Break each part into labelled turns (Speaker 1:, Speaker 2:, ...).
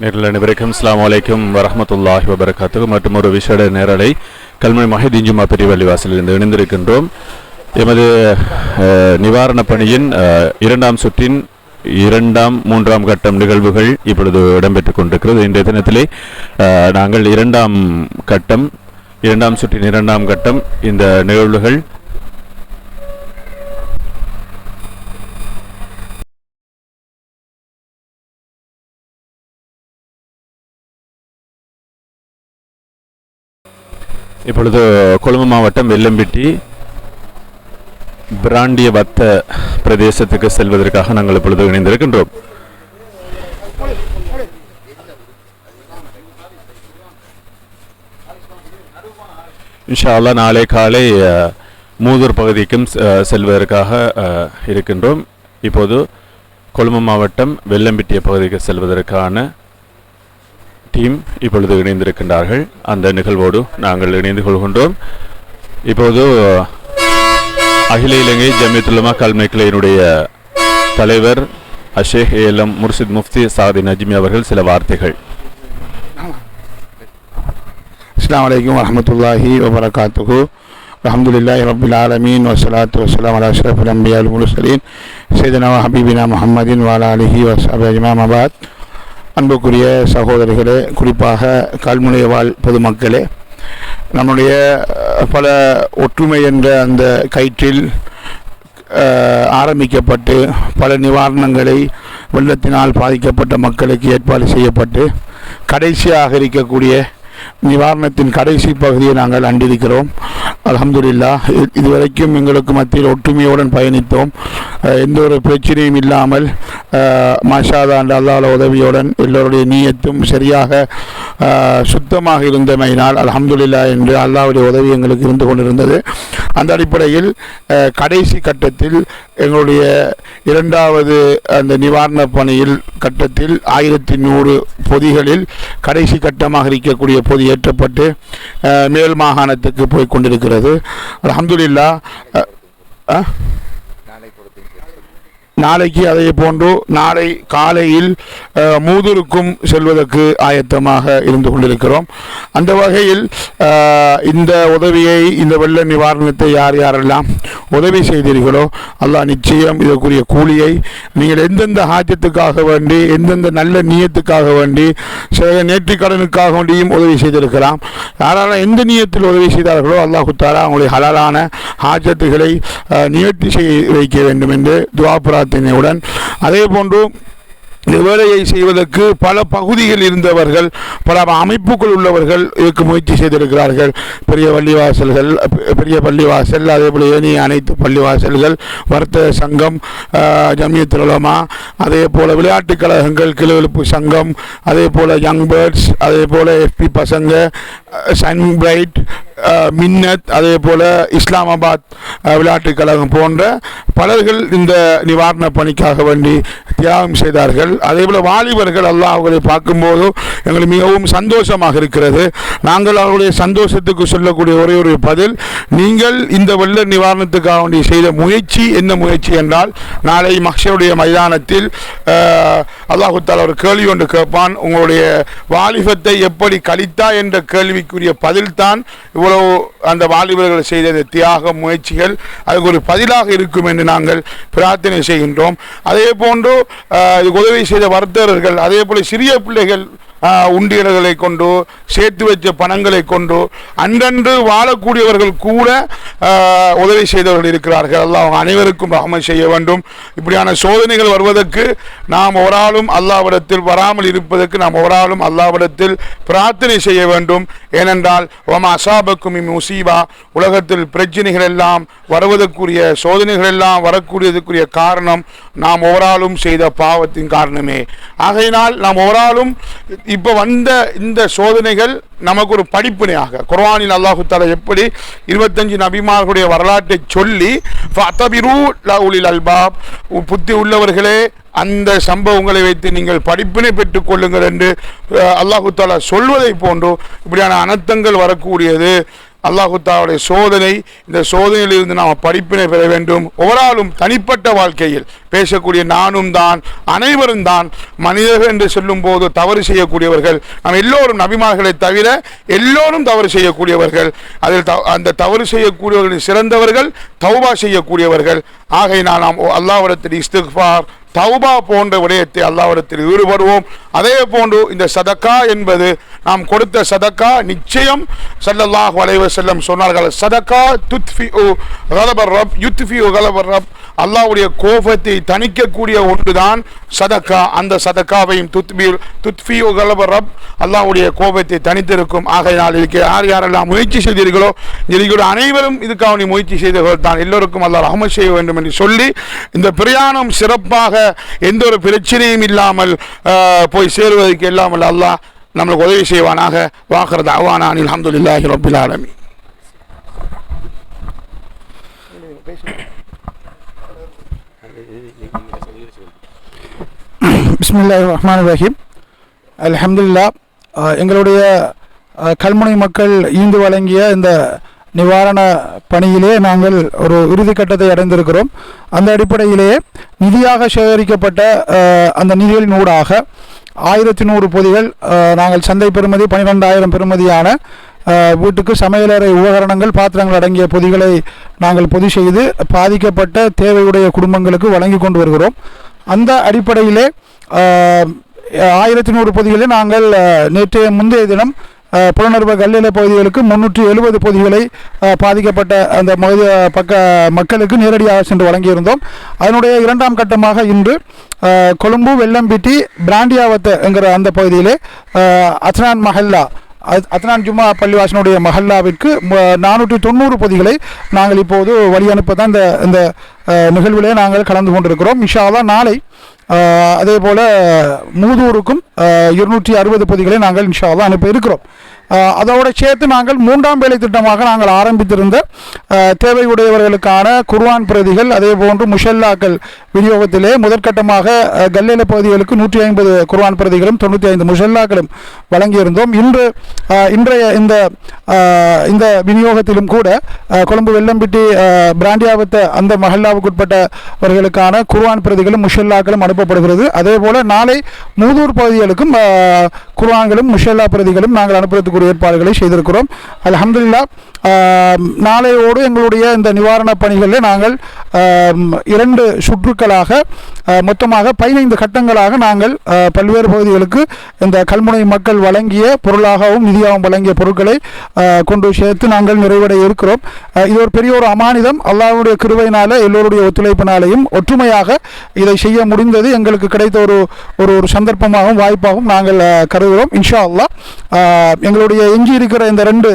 Speaker 1: நேரில் அனைவருக்கும் அஸ்ஸலாமு அலைக்கும் வரமத்துல்லாஹி வபரகாத்துஹு. மற்றும் ஒரு விசேட நேரலை கல்முனை மஹிதீன் ஜும்மா இணைந்திருக்கின்றோம். எமது நிவாரணப் பணியின் இரண்டாம் சுற்றின் இரண்டாம் மூன்றாம் கட்டம் நிகழ்வுகள் இப்பொழுது இடம்பெற்றுக் கொண்டிருக்கிறது. இன்றைய தினத்திலே நாங்கள் இரண்டாம் கட்டம் இரண்டாம் சுற்றின் இரண்டாம் கட்டம் இந்த நிகழ்வுகள் இப்பொழுது கொழும்பு மாவட்டம் வெள்ளம்பிட்டி பிராண்டிய வத்த பிரதேசத்துக்கு செல்வதற்காக நாங்கள் இப்பொழுது இணைந்திருக்கின்றோம். இன்ஷால்லா நாளை காலை மூதூர் பகுதிக்கும் செல்வதற்காக இருக்கின்றோம். இப்போது கொழும்பு மாவட்டம் வெள்ளம்பிட்டிய பகுதிக்கு செல்வதற்கான டீம் இப்பொழுது இணைந்திருக்கின்றார்கள். அந்த நிகழ்வோடு நாங்கள் இணைந்து கொள்கின்றோம். இப்போது அகில இலங்கை ஜமியத்துலமா கல்மைக்கிளையினுடைய தலைவர் அஷேக் ஏலம் முர்ஷித் முஃப்தி சாதி நஜ்மி அவர்கள் சில வார்த்தைகள்.
Speaker 2: அஸ்லாம் வலைக்கம் வரமத்துல்லாஹி வபரகாத்துஹு. அலமதுல்லாஹி ரபுல் ஆலமீன் வசலாத்து வசலாம் அலா அஷ்ரஃபுல் அம்பியா அல் முலுசலீன் சைதனா ஹபீபினா முஹம்மதின் வாலா அலிஹி வசாப் அஜ்மா அன்புக்குரிய சகோதரிகளே குறிப்பாக கல்முனை வாழ் பொதுமக்களே நம்முடைய பல ஒற்றுமை என்ற அந்த கயிற்றில் ஆரம்பிக்கப்பட்டு பல நிவாரணங்களை வெள்ளத்தினால் பாதிக்கப்பட்ட மக்களுக்கு ஏற்பாடு செய்யப்பட்டு கடைசியாக இருக்கக்கூடிய நிவாரணத்தின் கடைசி பகுதியை நாங்கள் அண்டிருக்கிறோம். அலமதுல்லா இதுவரைக்கும் எங்களுக்கு மத்தியில் ஒற்றுமையுடன் பயணித்தோம். எந்த ஒரு பிரச்சனையும் இல்லாமல் மாஷாதா அண்ட் அல்லாஹ் உதவியுடன் எல்லோருடைய நீயத்தும் சரியாக சுத்தமாக இருந்தமையினால் அலமதுல்லா என்று அல்லாவுடைய உதவி எங்களுக்கு இருந்து கொண்டிருந்தது. அந்த அடிப்படையில் கடைசி கட்டத்தில் எங்களுடைய இரண்டாவது அந்த நிவாரண பணியில் கட்டத்தில் ஆயிரத்தி நூறு பொதிகளில் கடைசி கட்டமாக இருக்கக்கூடிய பொதி ஏற்றப்பட்டு மேல் மாகாணத்துக்கு போய் கொண்டிருக்கிறது. அலமதுல்லா நாளைக்கு அதே போன்று நாளை காலையில் அஹ், மூதூருக்கும் செல்வதற்கு ஆயத்தமாக இருந்து கொண்டிருக்கிறோம். அந்த வகையில் இந்த உதவியை இந்த வெள்ள நிவாரணத்தை யார் யாரெல்லாம் உதவி செய்தீர்களோ அல்லாஹ் நிச்சயம் இதற்குரிய கூலியை நீங்கள் எந்தெந்த ஹாஜத்துக்காக வேண்டி எந்தெந்த நல்ல நியத்துக்காக வேண்டி சில நேற்று கடனுக்காக வேண்டியும் உதவி செய்திருக்கலாம். யாராலும் எந்த நீயத்தில் உதவி செய்தார்களோ அல்லாஹு தாலா அவங்களுடைய ஹலாலான ஹாஜத்துகளை அஹ், நிவர்த்தி செய்ய வைக்க வேண்டும் என்று துவாபுரா பிரார்த்தனையுடன் அதே போன்று இந்த வேலையை செய்வதற்கு பல பகுதியில் இருந்தவர்கள் பல அமைப்புகள் உள்ளவர்கள் இதற்கு முயற்சி செய்திருக்கிறார்கள். பெரிய பள்ளிவாசல்கள் பெரிய பள்ளிவாசல் அதே போல் ஏனைய அனைத்து பள்ளிவாசல்கள் வர்த்தக சங்கம் ஆஹ், உலமா அதே போல் விளையாட்டுக் கழகங்கள் கிளவெழுப்பு சங்கம் அதே போல் யங் பேர்ட்ஸ் அதே போல் எஃபி பசங்க சன் பிரைட் மின்னத் அதே போல் இஸ்லாமாபாத் விளையாட்டுக் கழகம் போன்ற பலர்கள் இந்த நிவாரண பணிக்காக வேண்டி தியாகம் செய்தார்கள். அதே போல் வாலிபர்கள் எல்லாம் அவர்களை பார்க்கும்போதும் எங்களுக்கு மிகவும் சந்தோஷமாக இருக்கிறது. நாங்கள் அவர்களுடைய சந்தோஷத்துக்கு சொல்லக்கூடிய ஒரே ஒரு பதில் நீங்கள் இந்த வெள்ள நிவாரணத்துக்காக வேண்டி செய்த முயற்சி என்ன முயற்சி என்றால் நாளை மக்சருடைய மைதானத்தில் அல்லாஹுத்தால் ஒரு கேள்வி ஒன்று கேட்பான். உங்களுடைய வாலிபத்தை எப்படி கழித்தா என்ற கேள்விக்குரிய பதில்தான் இவ்வளவு அந்த வாலிபர்கள் செய்த அந்த தியாக முயற்சிகள் அதுக்கு ஒரு பதிலாக இருக்கும் என்று நாங்கள் பிரார்த்தனை செய்கின்றோம். அதே போன்று இதுக்கு உதவி செய்த வர்த்தகர்கள் அதே போல சிறிய பிள்ளைகள் உண்டியல்களை கொண்டு சேர்த்து வச்ச பணங்களை கொண்டு அன்றன்று வாழக்கூடியவர்கள் கூட உதவி செய்தவர்கள் இருக்கிறார்கள். அல்ல அவங்க அனைவருக்கும் ரஹமை செய்ய வேண்டும். இப்படியான சோதனைகள் வருவதற்கு நாம் ஒராளும் அல்லாவிடத்தில் வராமல் இருப்பதற்கு நாம் ஒராளும் அல்லாவிடத்தில் பிரார்த்தனை செய்ய வேண்டும். ஏனென்றால் ஒம அசாபக்கும் முசீபா உலகத்தில் பிரச்சனைகள் எல்லாம் வருவதற்குரிய சோதனைகள் எல்லாம் வரக்கூடியதுக்குரிய காரணம் நாம் ஓராலும் செய்த பாவத்தின் காரணமே. ஆகையினால் நாம் ஒவ்வொருளும் இப்போ வந்த இந்த சோதனைகள் நமக்கு ஒரு படிப்பினையாக குர்வானில் அல்லாஹு தஆலா எப்படி இருபத்தஞ்சு நபிமார்களுடைய வரலாற்றை சொல்லி ஃபஅத்தபிரு அல்பாப் புத்தி உள்ளவர்களே அந்த சம்பவங்களை வைத்து நீங்கள் படிப்பினை பெற்றுக் கொள்ளுங்கள் என்று அல்லாஹு தாலா சொல்வதை போன்று இப்படியான அனர்த்தங்கள் வரக்கூடியது. அல்லாஹுத்தாவுடைய சோதனை இந்த சோதனையிலிருந்து நாம் படிப்பினை பெற வேண்டும். ஒவ்வொருளும் தனிப்பட்ட வாழ்க்கையில் பேசக்கூடிய நானும் தான் அனைவரும் தான் மனிதர்கள் என்று சொல்லும் போது தவறு செய்யக்கூடியவர்கள். நாம் எல்லோரும் நபிமார்களை தவிர எல்லோரும் தவறு செய்யக்கூடியவர்கள். அதில் அந்த தவறு செய்யக்கூடியவர்களின் சிறந்தவர்கள் தௌபா செய்யக்கூடியவர்கள். ஆகையினால் நாம் அல்லாவிடத்தில் இஸ்திஃபார் தௌபா போன்ற விடயத்தை அல்லாவிடத்தில் ஈடுபடுவோம். அதே போன்று இந்த சதக்கா என்பது நாம் கொடுத்த சதக்கா நிச்சயம் செல்லல்லாஹ் வளைவு செல்லம் சொன்னார்கள். சதக்கா துத்ஃபி கலபர் ரப் யுத்ஃபி கலபர் ரப் அல்லாஹ்வுடைய கோபத்தை தணிக்கக்கூடிய ஒன்றுதான் சதக்கா. அந்த சதக்காவையும் துத்பி துத்பியோ கலபரப் அல்லாவுடைய அல்லாஹ்வுடைய கோபத்தை தணித்திருக்கும். ஆகையினால் இதுக்கு யார் யாரெல்லாம் முயற்சி செய்தீர்களோ இருக்கிற அனைவரும் இதுக்காக நீ முயற்சி செய்தவர்கள் தான். எல்லோருக்கும் அல்லாஹ் ரஹமத் செய்ய வேண்டும் என்று சொல்லி இந்த பிரயாணம் சிறப்பாக எந்த ஒரு பிரச்சனையும் இல்லாமல் போய் சேருவதற்கு இல்லாமல் அல்லாஹ் நம்மளுக்கு உதவி செய்வானாக. வாக்குறது அவானான் அல்ஹம்துலில்லாஹி ரப்பில் ஆலமீன்.
Speaker 3: பிஸ்மில்லா ரஹ்மான் ரஹீம் அலமதுல்லா எங்களுடைய uh, கல்முனை மக்கள் ஈந்து வழங்கிய இந்த நிவாரண பணியிலே நாங்கள் ஒரு இறுதிக்கட்டத்தை அடைந்திருக்கிறோம். அந்த அடிப்படையிலேயே நிதியாக சேகரிக்கப்பட்ட uh, அந்த நிதிகளின் ஊடாக ஆயிரத்தி நூறு பொதிகள் uh, நாங்கள் சந்தை பெறுமதி பன்னிரெண்டாயிரம் பெறுமதியான வீட்டுக்கு சமையலறை உபகரணங்கள் பாத்திரங்கள் அடங்கிய பொதிகளை நாங்கள் பொதி செய்து பாதிக்கப்பட்ட தேவையுடைய குடும்பங்களுக்கு வழங்கி கொண்டு வருகிறோம். அந்த அடிப்படையிலே ஆயிரத்தி நூறு பொதிகளை நாங்கள் நேற்றைய முந்தைய தினம் புலனர்வ கல்லில பகுதிகளுக்கு முன்னூற்றி எழுபது பொதிகளை பாதிக்கப்பட்ட அந்த பக்க மக்களுக்கு நேரடியாக சென்று வழங்கியிருந்தோம். அதனுடைய இரண்டாம் கட்டமாக இன்று கொழும்பு வெள்ளம்பிட்டி பிராண்டியாவத்த என்கிற அந்த பகுதியிலே அஸ்னான் மஹல்லா அத்னான் ஜும்மா பள்ளிவாசனுடைய மஹல்லாவிற்கு நானூற்றி தொண்ணூறு பொதிகளை நாங்கள் இப்போது வழி அனுப்ப தான் இந்த இந்த நிகழ்விலே நாங்கள் கலந்து கொண்டிருக்கிறோம். இஷாலா நாளை அதே போல் மூதூருக்கும் இருநூற்றி அறுபது பொதிகளை நாங்கள் இன்ஷா அனுப்ப இருக்கிறோம். அதோடு அதோட சேர்த்து நாங்கள் மூன்றாம் வேலை திட்டமாக நாங்கள் ஆரம்பித்திருந்த தேவையுடையவர்களுக்கான குர்வான் பிரதிகள் அதே போன்று முஷல்லாக்கள் விநியோகத்திலே முதற்கட்டமாக கல்லேல பகுதிகளுக்கு நூற்றி ஐம்பது குர்வான் பிரதிகளும் தொண்ணூற்றி ஐந்து முஷல்லாக்களும் வழங்கியிருந்தோம். இன்று இன்றைய இந்த இந்த விநியோகத்திலும் கூட கொழும்பு வெள்ளம்பிட்டி பிராண்டியாவத்த அந்த மஹல்லாவுக்குட்பட்டவர்களுக்கான குர்வான் பிரதிகளும் முஷல்லாக்களும் அனுப்பப்படுகிறது. அதே போல் நாளை மூதூர் பகுதிகளுக்கும் குர்வான்களும் முஷல்லா பிரதிகளும் நாங்கள் அனுப்புறதுக்குரிய ஏற்பாடுகளை செய்திருக்கிறோம். அலமதுல்லா நாளையோடு எங்களுடைய இந்த நிவாரணப் பணிகளில் நாங்கள் இரண்டு சுற்றுக்கள் கட்டங்களாக மொத்தமாக பதினைந்து கட்டங்களாக நாங்கள் பல்வேறு பகுதிகளுக்கு இந்த கல்முனை மக்கள் வழங்கிய பொருளாகவும் நிதியாகவும் வழங்கிய பொருட்களை கொண்டு சேர்த்து நாங்கள் நிறைவடைய இருக்கிறோம். இது ஒரு பெரிய ஒரு அமானிதம். அல்லாவுடைய கிருவையினால எல்லோருடைய ஒத்துழைப்பினாலையும் ஒற்றுமையாக இதை செய்ய முடிந்தது. எங்களுக்கு கிடைத்த ஒரு ஒரு ஒரு சந்தர்ப்பமாகவும் வாய்ப்பாகவும் நாங்கள் கருதுகிறோம். இன்ஷா அல்லாஹ் எங்களுடைய எஞ்சி இருக்கிற இந்த ரெண்டு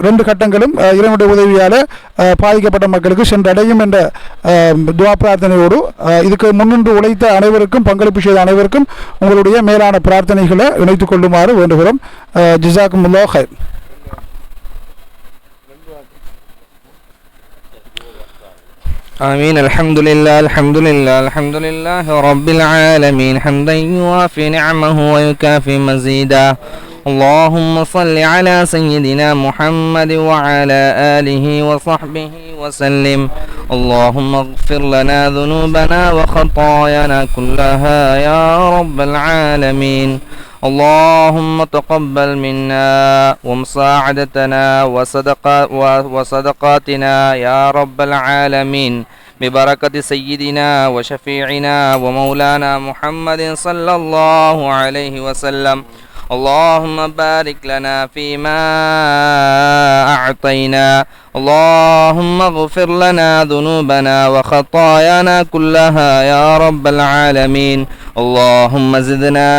Speaker 3: ரெண்டு கட்டங்களும் அஹ், இறைவனுடைய உதவியால் அஹ், பாதிக்கப்பட்ட மக்களுக்கு சென்றடையும் என்ற அஹ், துவா பிரார்த்தனையோடு அஹ், இதுக்கு முன்னின்று உழைத்த அனைவருக்கும் பங்களிப்பு செய்த அனைவருக்கும் உங்களுடைய மேலான பிரார்த்தனைகளை இணைத்துக் கொள்ளுமாறு வேண்டுகிறோம் ஜிசாக்கும் ஹைர்
Speaker 4: آمين الحمد لله الحمد لله الحمد لله رب العالمين حمدا يوافي نعمه ويكافي مزيدا اللهم صل على سيدنا محمد وعلى آله وصحبه وسلم. اللهم اغفر لنا ذنوبنا وخطايانا كلها يا رب العالمين. اللهم تقبل منا ومساعدتنا وصدقا وصدقاتنا يا رب العالمين. ببركة سيدنا وشفيعنا ومولانا محمد صلى الله عليه وسلم. اللهم بارك لنا فيما أعطينا اللهم اغفر لنا ذنوبنا وخطايانا كلها يا رب العالمين. اللهم زدنا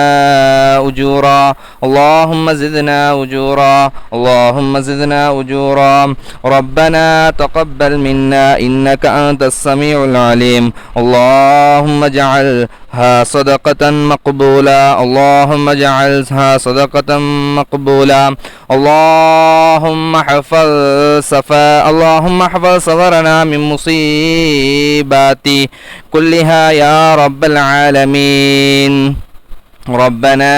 Speaker 4: أجورا اللهم زدنا أجورا اللهم زدنا أجورا. ربنا تقبل منا إنك أنت السميع العليم. اللهم اجعلها صدقة مقبولة اللهم اجعلها صدقة مقبولة. اللهم حفظ صفاء اللهم احفظ صغرنا من مصيبات كلها يا رب العالمين. ربنا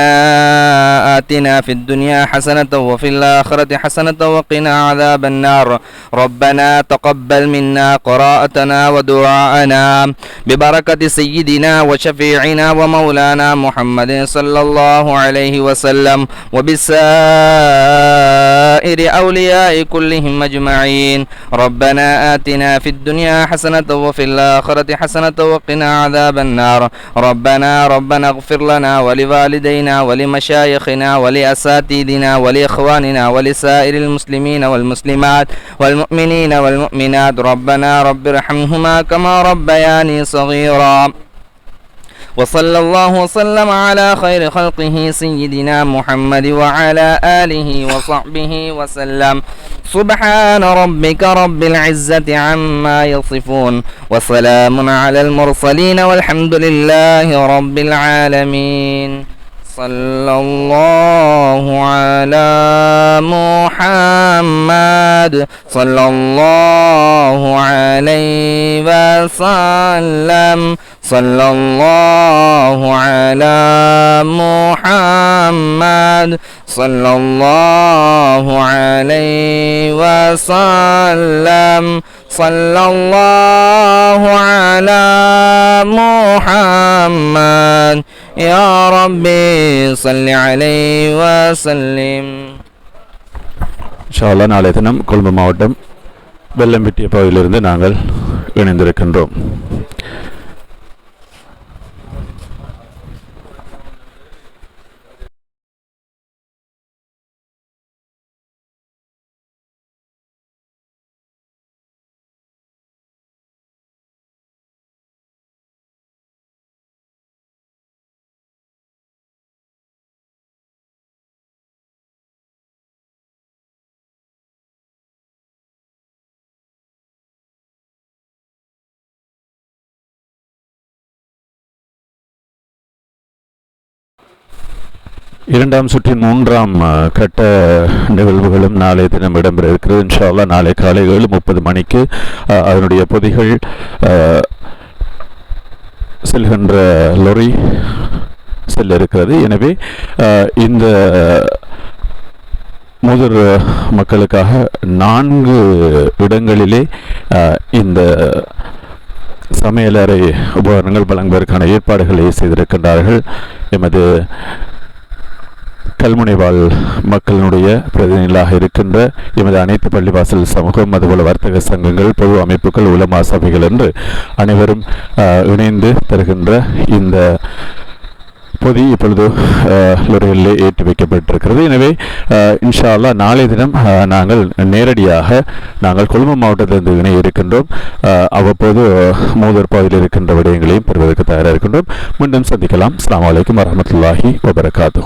Speaker 4: آتنا في الدنيا حسنة وفي الآخرة حسنة وقنا عذاب النار. ربنا تقبل منا قراءتنا ودعاءنا ببركة سيدنا وشفيعنا ومولانا محمد صلى الله عليه وسلم وبسائر أولياء كلهم أجمعين. ربنا آتنا في الدنيا حسنة وفي الآخرة حسنة وقنا عذاب النار. ربنا ربنا اغفر لنا ولوالدينا ولمشايخنا ولأساتذتنا ولإخواننا ولسائر المسلمين والمسلمات والمؤمنين والمؤمنات. ربنا رب ارحمهما كما ربياني صغيرا. وصلى الله وسلم على خير خلقه سيدنا محمد وعلى آله وصحبه وسلم. سبحان ربك رب العزة عما يصفون وسلام على المرسلين والحمد لله رب العالمين. صلى الله على محمد صلى الله عليه وسلم. صلى الله على محمد صلى الله عليه وسلم صلى الله على محمد يا ربي صل عليه وسلم
Speaker 1: இன்ஷா அல்லாஹ் நாளைய தினம் கொழும்பு மாவட்டம் வெள்ளம்பிட்டிய பகுதியிலிருந்து நாங்கள் இணைந்திருக்கின்றோம் இரண்டாம் சுற்றின் மூன்றாம் கட்ட நிகழ்வுகளும் நாளைய தினம் இடம்பெற இருக்கிறது. இன்ஷால்லா நாளை காலை ஏழு முப்பது மணிக்கு அதனுடைய பொதிகள் செல்கின்ற லொரி செல்ல இருக்கிறது. எனவே இந்த முதிர் மக்களுக்காக நான்கு இடங்களிலே இந்த சமையலறை உபகரணங்கள் வழங்குவதற்கான ஏற்பாடுகளை செய்திருக்கின்றார்கள். எமது கல்முனைவாழ் மக்களினுடைய பிரதிநிதிகளாக இருக்கின்ற எமது அனைத்து பள்ளிவாசல் சமூகம் அதுபோல வர்த்தக சங்கங்கள் பொது அமைப்புகள் உலமா சபைகள் என்று அனைவரும் இணைந்து தருகின்ற இந்த பொதி இப்பொழுது அஹ், ஏற்றி வைக்கப்பட்டிருக்கிறது. எனவே இன்ஷா அல்லாஹ் நாளைய தினம் நாங்கள் நேரடியாக நாங்கள் கொழும்பு மாவட்டத்திலிருந்து இணை இருக்கின்றோம். அவ்வப்போது மூதர் பகுதியில் இருக்கின்ற விடயங்களையும் பெறுவதற்கு தயாராக இருக்கின்றோம். மீண்டும் சந்திக்கலாம். அஸ்லாம் வலைக்கம் வரமத்துல்லாஹி வபரகாத்து